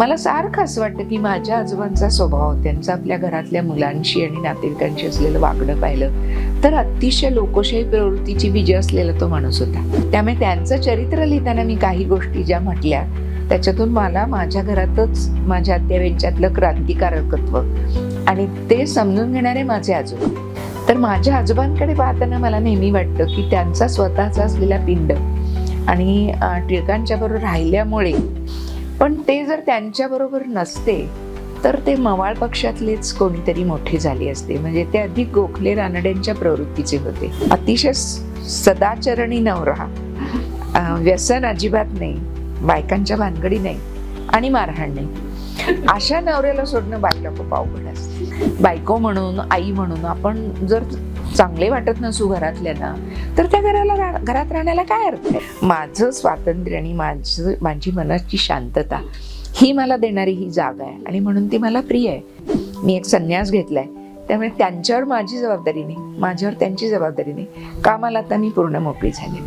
मला सारखं असं वाटतं की माझ्या आजोबांचा स्वभाव त्यांचा आपल्या घरातल्या मुलांशी आणि नातेवाईकांशी असलेलं वागणं पाहिलं तर अतिशय लोकशाही प्रवृत्तीची विजय असलेला तो माणूस होता. त्यामुळे त्यांचं चरित्र लिहिताना मी काही गोष्टी ज्या म्हटल्या त्याच्यातून मला माझ्या घरातच माझ्या आत्यावेंच्यातलं क्रांतिकारकत्व आणि ते समजून घेणारे माझे आजोबा. तर माझ्या आजोबांकडे पाहताना मला नेहमी वाटतं की त्यांचा स्वतःचा असलेला पिंड आणि टिळकांच्या बरोबर राहिल्यामुळे पण ते जर त्यांच्याबरोबर नसते तर ते मवाळ पक्षातलेच कोणीतरी मोठे झाले असते. म्हणजे ते अधिक गोखले रानड्यांच्या प्रवृत्तीचे होते. अतिशय स- सदाचरणी नवरा. व्यसन अजिबात नाही. बायकांच्या भानगडी नाही. आणि मारहाण नाही. अशा नवऱ्याला सोडणं बाईला खूप अवघड असते. बायको म्हणून आई म्हणून आपण जर चांगले वाटत नसू घरातल्यांना तर त्या घराला रा- घरात राहण्याला काय अर्थ आहे? माझं स्वातंत्र्य आणि माझं माझी मनाची शांतता ही मला देणारी ही जागा आहे आणि म्हणून ती मला प्रिय आहे. मी एक संन्यास घेतलाय त्यामुळे त्यांच्यावर माझी जबाबदारी नाही माझ्यावर त्यांची जबाबदारी नाही. कामाला आता मी पूर्ण मोकळी झाली